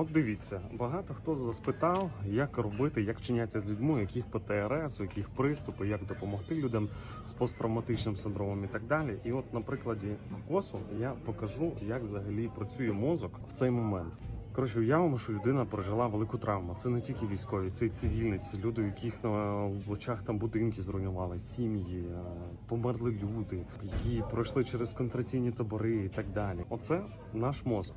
От дивіться, багато хто з вас питав, як робити, як вчиняти з людьми, яких ПТРС, у яких приступи, як допомогти людям з посттравматичним синдромом і так далі. І от на прикладі косу я покажу, як взагалі працює мозок в цей момент. Коротше, уявимо, що людина пережила велику травму. Це не тільки військові, це і цивільні, це люди, яких на очах там будинки зруйнували, сім'ї, е, померли люди, які пройшли через контраційні табори і так далі. Оце наш мозок.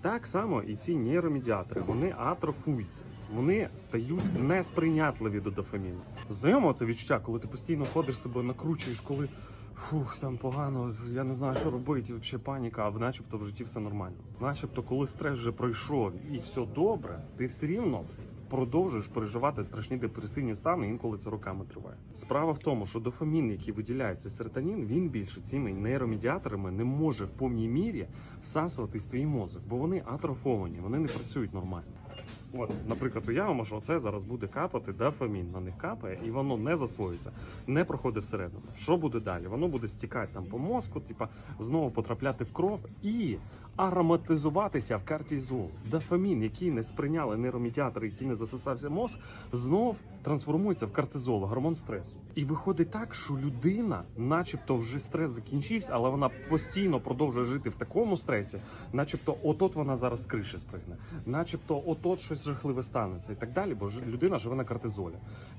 Так само і ці нейромедіатори вони атрофуються, вони стають несприйнятливі до дофаміну. Знайомо це відчуття, коли ти постійно ходиш себе, накручуєш, коли фух, там погано, я не знаю, що робити, взагалі паніка, а начебто в житті все нормально. Начебто, коли стрес вже пройшов і все добре, ти все рівно. Продовжуєш переживати страшні депресивні стани, інколи це роками триває. Справа в тому, що дофамін, який виділяється серотонін, він більше цими нейромедіаторами не може в повній мірі всасувати твій мозок, бо вони атрофовані, вони не працюють нормально. От, наприклад, уявимо, що це зараз буде капати дофамін, на них капає, і воно не засвоюється, не проходить всередину. Що буде далі? Воно буде стікати там по мозку, типа знову потрапляти в кров і ароматизуватися в картізол. Дофамін, який не сприйняли нейромедіатори, який не засосався мозк, знов трансформується в кортизол, гормон стресу. І виходить так, що людина, начебто, вже стрес закінчився, але вона постійно продовжує жити в такому стресі, начебто, отот вона зараз з криші спригне, начебто, отот щось жахливе станеться і так далі, бо людина живе на кортизолі.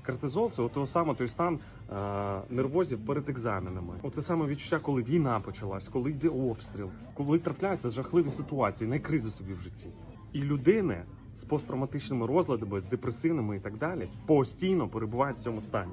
Кортизол це от саме той стан е, нервозів перед екзаменами. Оце саме відчуття, коли війна почалась, коли йде обстріл, коли трапляються жахливі ситуації, найкризи собі в житті. І людини з посттравматичними розладами, з депресивними і так далі, постійно перебувають в цьому стані.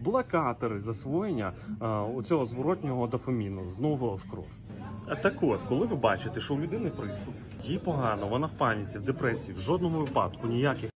блокатори засвоєння е, цього зворотнього дофаміну знову в кров. А так от, коли ви бачите, що у людини приступ, їй погано, вона в паніці, в депресії, в жодному випадку ніяких